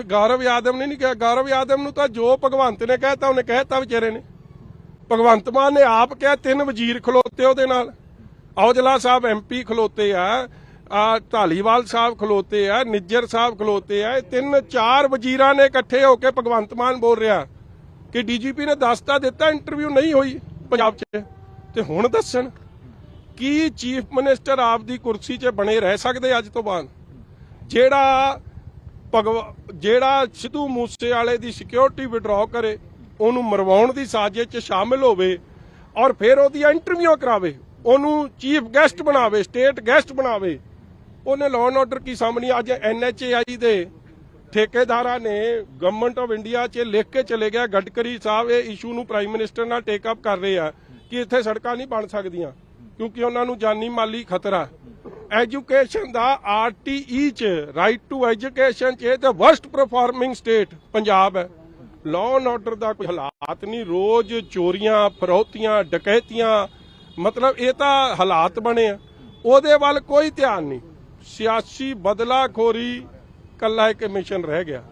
ਕੋਈ ਗੌਰਵ ਯਾਦਵ ਨੇ ਨਹੀਂ ਕਿਹਾ। ਗੌਰਵ ਯਾਦਵ ਨੂੰ ਤਾਂ ਜੋ ਭਗਵੰਤ ਨੇ ਕਹਿਤਾ, ਉਹਨੇ ਕਹਿਤਾ ਵਿਚਾਰੇ ਨੇ। ਭਗਵੰਤ ਮਾਨ ਨੇ ਆਪ ਕਿਹਾ, ਤਿੰਨ ਵਜ਼ੀਰ ਖਲੋਤੇ ਉਹਦੇ ਨਾਲ। ਔਜਲਾ ਸਾਹਿਬ ਐਮਪੀ ਖਲੋਤੇ ਆ ਆ ਢਾਲੀਵਾਲ ਸਾਹਿਬ ਖਲੋਤੇ ਆ, ਨਿੱਜਰ ਸਾਹਿਬ ਖਲੋਤੇ ਆ। ਇਹ ਤਿੰਨ, ਚਾਰ ਵਜ਼ੀਰਾਂ ਨੇ ਇਕੱਠੇ ਹੋ ਕੇ ਭਗਵੰਤ ਮਾਨ ਬੋਲ ਰਿਹਾ ਕਿ ਡੀਜੀਪੀ ਨੇ ਦੱਸਤਾ ਦਿੱਤਾ, ਇੰਟਰਵਿਊ ਨਹੀਂ ਹੋਈ ਪੰਜਾਬ 'ਚ। ਤੇ ਹੁਣ ਦੱਸਣ ਕੀ ਚੀਫ ਮਿਨਿਸਟਰ ਆਪ ਦੀ ਕੁਰਸੀ 'ਚ ਬਣੇ ਰਹਿ ਸਕਦੇ ਅੱਜ ਤੋਂ ਬਾਅਦ? ਜਿਹੜਾ ਭਗਵ ਜਿਹੜਾ ਸਿੱਧੂ ਮੂਸੇ ਵਾਲੇ ਦੀ ਸਿਕਿਉਰਿਟੀ ਵਿਡਰਾਅ ਕਰੇ, ਉਹਨੂੰ ਮਰਵਾਉਣ ਦੀ ਸਾਜ਼ਿਸ਼ 'ਚ ਸ਼ਾਮਿਲ ਹੋਵੇ ਔਰ ਫਿਰ ਉਹਦੀਆਂ ਇੰਟਰਵਿਊ ਕਰਾਵੇ, ਉਹਨੂੰ ਚੀਫ ਗੈਸਟ ਬਣਾਵੇ ਸਟੇਟ ਗੈਸਟ ਬਣਾਵੇ, ਉਹਨੇ ਲਾਅ ਐਂਡ ਆਰਡਰ ਕੀ ਸਾਹਮਣੀ ਅੱਜ ਐਨਐਚਏਆਈ ਦੇ ਠੇਕੇਦਾਰਾਂ ਨੇ ਗਵਰਨਮੈਂਟ ਆਫ ਇੰਡੀਆ 'ਚ ਲਿਖ ਕੇ ਚਲੇ ਗਿਆ, ਗਡਕਰੀ ਸਾਹਿਬ ਇਹ ਇਸ਼ੂ ਨੂੰ ਪ੍ਰਾਈਮ ਮਿਨਿਸਟਰ ਨਾਲ ਟੇਕ ਅਪ ਕਰ ਰਹੇ ਆ ਕਿ ਇੱਥੇ ਸੜਕਾਂ ਨਹੀਂ ਬਣ ਸਕਦੀਆਂ, ਕਿਉਂਕਿ ਉਹਨਾਂ ਨੂੰ ਜਾਨੀ ਮਾਲੀ ਖਤਰਾ। ਐਜੂਕੇਸ਼ਨ ਦਾ ਆਰਟੀਈ ਚ ਰਾਈਟ ਟੂ ਐਜੂਕੇਸ਼ਨ ਚ ਤੇ ਵਰਸਟ ਪਰਫਾਰਮਿੰਗ ਸਟੇਟ ਪੰਜਾਬ ਹੈ। ਲਾਅ ਐਂਡ ਆਰਡਰ ਦਾ ਕੋਈ ਹਾਲਾਤ ਨਹੀਂ, ਰੋਜ਼ ਚੋਰੀਆਂ, ਫਰੋਤੀਆਂ, ਡਕੈਤੀਆਂ, ਮਤਲਬ ਇਹ ਤਾਂ ਹਾਲਾਤ ਬਣੇ ਆ। ਉਹਦੇ ਵੱਲ ਕੋਈ ਧਿਆਨ ਨਹੀਂ। ਸਿਆਸੀ ਬਦਲਾਖੋਰੀ ਕੱਲਾ ਇੱਕ ਮਿਸ਼ਨ ਰਹਿ ਗਿਆ।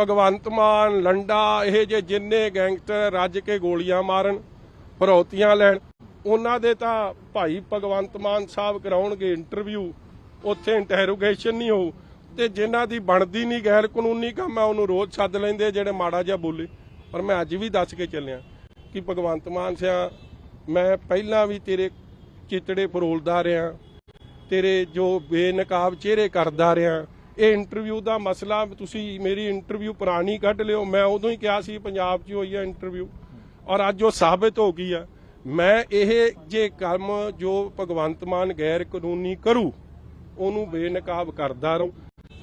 ਭਗਵੰਤ ਮਾਨ, ਲੰਡਾ, ਇਹ ਜੇ ਜਿੰਨੇ ਗੈਂਗਸਟਰ ਰੱਜ ਕੇ ਗੋਲੀਆਂ ਮਾਰਨ, ਫਰੋਤੀਆਂ ਲੈਣ ਉਹਨਾਂ ਦੇ ਤਾਂ ਭਾਈ ਭਗਵੰਤ ਮਾਨ ਸਾਹਿਬ ਕਰਾਉਣਗੇ ਇੰਟਰਵਿਊ ਉੱਥੇ ਇੰਟਰੋਗੇਸ਼ਨ ਨਹੀਂ ਹੋਊ। ਤੇ ਜਿਨ੍ਹਾਂ ਦੀ ਬਣਦੀ ਨਹੀਂ ਗੈਰ ਕਾਨੂੰਨੀ ਕੰਮ ਆ, ਉਹਨੂੰ ਰੋਜ਼ ਸੱਦ ਲੈਂਦੇ ਜਿਹੜੇ ਮਾੜਾ ਜਿਹਾ ਬੋਲੇ। ਪਰ ਮੈਂ ਅੱਜ ਵੀ ਦੱਸ ਕੇ ਚੱਲਿਆ ਕਿ ਭਗਵੰਤ ਮਾਨ ਸਿਆ, ਮੈਂ ਪਹਿਲਾਂ ਵੀ ਤੇਰੇ ਚਿਤੜੇ ਫਰੋਲਦਾ ਰਿਹਾ। ਤੇਰੇ ਜੋ ਬੇਨਕਾਬ ਚਿਹਰੇ ਕਰਦਾ ਰਿਹਾ। ਇਹ ਇੰਟਰਵਿਊ ਦਾ ਮਸਲਾ ਤੁਸੀਂ ਮੇਰੀ ਇੰਟਰਵਿਊ ਪੁਰਾਣੀ ਕੱਢ ਲਿਓ। ਮੈਂ ਉਦੋਂ ਹੀ ਕਿਹਾ ਸੀ, ਪੰਜਾਬ 'ਚ ਹੋਈ ਹੈ ਇੰਟਰਵਿਊ ਔਰ ਅੱਜ ਉਹ ਸਾਬਤ ਹੋ ਗਈ ਆ। ਮੈਂ ਇਹ ਜੇ ਕੰਮ ਜੋ ਭਗਵੰਤ ਮਾਨ ਗੈਰ ਕਾਨੂੰਨੀ ਕਰੂ ਉਹਨੂੰ ਬੇਨਕਾਬ ਕਰਦਾ ਰਹੂੰ।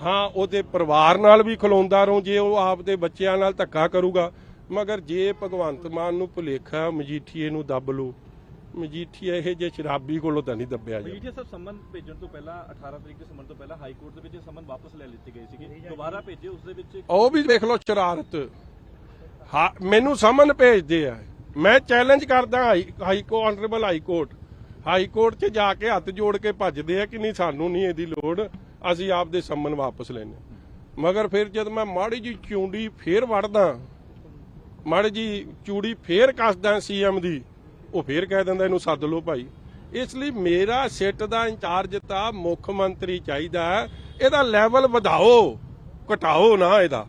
ਹਾਂ ਉਹਦੇ ਪਰਿਵਾਰ ਨਾਲ ਵੀ ਖਲੋਂਦਾ ਰਹੂੰ ਜੇ ਉਹ ਆਪਦੇ ਬੱਚਿਆਂ ਨਾਲ ਧੱਕਾ ਕਰੂਗਾ। ਮਗਰ ਜੇ ਭਗਵੰਤ ਮਾਨ ਨੂੰ ਭੁਲੇਖਾ ਮਜੀਠੀਏ ਨੂੰ ਦੱਬ ਲੂ ਮਜੀਠੀਆ ਇਹ ਜੇ ਸ਼ਰਾਬੀ ਕੋਲੋਂ ਤਾਂ ਨਹੀਂ ਦੱਬਿਆ ਜਾ ਮਜੀਠੀਆ ਸਾਹਿਬ ਸੰਮਨ ਭੇਜਣ ਤੋਂ ਪਹਿਲਾਂ 18 ਤਰੀਕ ਦੇ ਸੰਮਨ ਤੋਂ ਪਹਿਲਾਂ ਹਾਈ ਕੋਰਟ ਦੇ ਵਿੱਚ ਇਹ ਸੰਮਨ ਵਾਪਸ ਲੈ ਲਿੱਤੇ ਗਏ ਸੀਗੇ। ਦੁਬਾਰਾ ਭੇਜੇ ਉਸ ਦੇ ਵਿੱਚ ਉਹ ਵੀ ਵੇਖ ਲਓ ਸ਼ਰਾਰਤ। ਹਾਂ ਮੈਨੂੰ ਸਮਨ ਭੇਜਦੇ ਆ। ਮੈਂ ਚੈਲੰਜ ਕਰਦਾ ਹਾਈ ਕੋ honourable high court. High court 'ਚ ਜਾ ਕੇ ਹੱਥ ਜੋੜ ਕੇ ਭੱਜਦੇ ਆ ਕਿ ਨਹੀਂ, ਸਾਨੂੰ ਨਹੀਂ ਇਹਦੀ ਲੋੜ। ਅਸੀਂ ਆਪਦੇ ਸੰਮਨ ਵਾਪਸ ਲੈਣੇ ਮਗਰ ਫਿਰ ਜਦ ਮੈਂ ਮਾੜੀ ਜੀ ਚੂੰਡੀ ਫੇਰ ਵੜਦਾ ਮਾੜੀ ਜੀ ਚੂੜੀ ਫੇਰ ਕੱਸਦਾ ਸੀਐਮ ਦੀ, ਉਹ ਫੇਰ ਕਹਿ ਦਿੰਦਾ ਇਹਨੂੰ ਸੱਦ ਲਓ ਭਾਈ। ਇਸ ਲਈ ਮੇਰਾ ਸਿੱਟ ਦਾ ਇੰਚਾਰਜ ਤਾਂ ਮੁੱਖ ਮੰਤਰੀ ਚਾਹੀਦਾ ਇਹਦਾ ਲੈਵਲ ਵਧਾਓ, ਘਟਾਓ ਨਾ ਇਹਦਾ।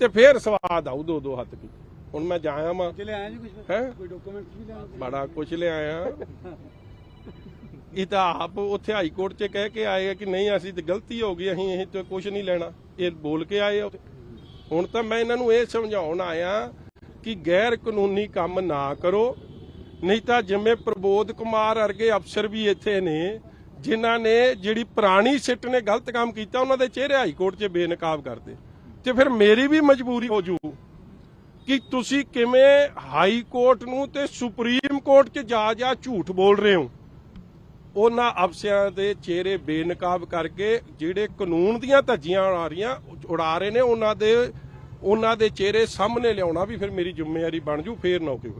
ਤੇ ਫੇਰ ਸਵਾਦ ਆਉ ਦੋ ਦੋ ਹੱਥ ਕੀ ਹੁਣ ਮੈਂ ਜਾਇਆ ਮਾ ਚਲੇ ਆਇਆ ਜੀ ਕੁਝ ਹੈ? ਕੋਈ ਡਾਕੂਮੈਂਟ ਵੀ ਲੈਣਾ ਬੜਾ ਕੁਛ ਲਿਆਇਆ ਇਹ ਤਾਂ ਆਪ ਉੱਥੇ ਹਾਈ ਕੋਰਟ 'ਚ ਕਹਿ ਕੇ ਆਏ ਆ ਕਿ ਨਹੀਂ ਅਸੀਂ ਤੇ ਗਲਤੀ ਹੋ ਗਈ ਅਸੀਂ ਇਹ ਤੇ ਕੁਝ ਨਹੀਂ ਲੈਣਾ। ਇਹ ਬੋਲ ਕੇ ਆਏ ਆ ਉੱਥੇ। ਹੁਣ ਤਾਂ ਮੈਂ ਇਹਨਾਂ ਨੂੰ ਇਹ ਸਮਝਾਉਣ ਆਇਆ ਕਿ ਗੈਰ ਕਾਨੂੰਨੀ ਕੰਮ ਨਾ ਕਰੋ ਨਹੀਂ ਤਾਂ ਜਿਵੇਂ ਪ੍ਰਬੋਧ ਕੁਮਾਰ ਵਰਗੇ ਅਫਸਰ ਵੀ ਇੱਥੇ ਨੇ ਜਿਨ੍ਹਾਂ ਨੇ ਜਿਹੜੀ ਪੁਰਾਣੀ ਸਿੱਟ ਨੇ ਗਲਤ ਕੰਮ ਕੀਤਾ ਉਹਨਾਂ ਦੇ ਚਿਹਰੇ ਹਾਈ ਕੋਰਟ 'ਚ ਬੇਨਕਾਬ ਕਰਦੇ। ਤੇ ਫਿਰ ਮੇਰੀ ਵੀ ਮਜਬੂਰੀ ਹੋ ਜੂ। ਕਿ ਤੁਸੀਂ ਕਿਵੇਂ ਹਾਈ ਕੋਰਟ ਨੂੰ ਤੇ ਸੁਪਰੀਮ ਕੋਰਟ 'ਚ ਜਾ ਜਾ ਝੂਠ ਬੋਲ ਰਹੇ ਹੋ? ਉਹਨਾਂ ਅਫਸਰਾਂ ਦੇ ਚਿਹਰੇ ਬੇਨਕਾਬ ਕਰਕੇ ਜਿਹੜੇ ਕਾਨੂੰਨ ਦੀਆਂ ਧੱਜੀਆਂ ਉਡਾ ਰਹੀਆਂ, ਉਡਾ ਰਹੇ ਨੇ, ਉਹਨਾਂ ਦੇ ਉਹਨਾਂ ਦੇ ਚਿਹਰੇ ਸਾਹਮਣੇ ਲਿਆਉਣਾ ਵੀ ਫਿਰ ਮੇਰੀ ਜ਼ਿੰਮੇਵਾਰੀ ਬਣ ਜੂ, ਫੇਰ ਨਾ ਕੋਈ